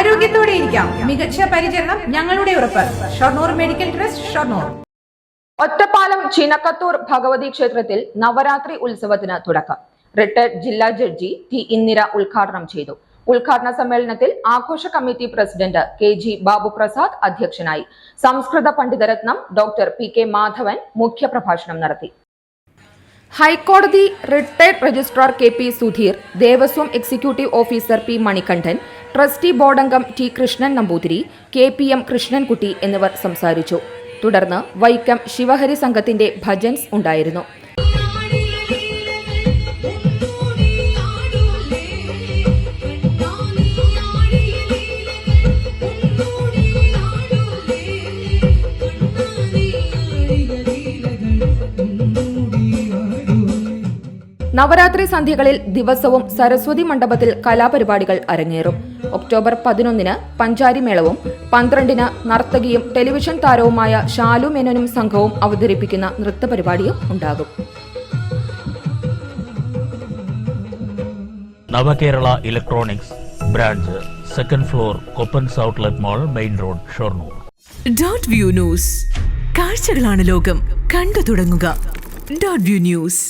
ആരോഗ്യത്തോടെ ഇരിക്കാം. മികച്ച പരിചരണം ഞങ്ങളുടെ ഉറപ്പ്. Shoranur medical trust Shoranur. Ottapalam Chinakkathoor Bhagavathi ക്ഷേത്രത്തിൽ നവരാത്രി ഉത്സവത്തിന് തുടക്കം. റിട്ടയർഡ് ജില്ലാ ജഡ്ജി ടി ഇന്ദിര ഉദ്ഘാടനം ചെയ്തു. ഉദ്ഘാടന സമ്മേളനത്തിൽ ആഘോഷ committee president K G Babu Prasad അധ്യക്ഷനായി. സംസ്കൃത പണ്ഡിതരത്നം ഡോക്ടർ പി കെ മാധവൻ മുഖ്യപ്രഭാഷണം നടത്തി. ഹൈക്കോടതി retired registrar K P Sudheer Devaswom executive officer P Manikandan trustee ബോർഡംഗം T Krishnan Namboothiri K P M Krishnankutty എന്നിവർ സംസാരിച്ചു. തുടർന്ന് വൈക്കം ശിവഹരി സംഘത്തിന്റെ ഭജൻസ് ഉണ്ടായിരുന്നു. നവരാത്രി സന്ധ്യകളിൽ ദിവസവും സരസ്വതി മണ്ഡപത്തിൽ കലാപരിപാടികൾ അരങ്ങേറും. ഒക്ടോബർ പതിനൊന്നിന് പഞ്ചാരിമേളവും പന്ത്രണ്ടിന് നർത്തകിയും ടെലിവിഷൻ താരവുമായ ഷാലു മേനോനും സംഘവും അവതരിപ്പിക്കുന്ന നൃത്തപരിപാടിയും ഉണ്ടാകും. Navakerala electronics branch second floor Koppans outlet mall main road Shoranur. Dot view news. കാഴ്ചകളാണ് ലോകം. കണ്ടു തുടങ്ങുക. Dot view news.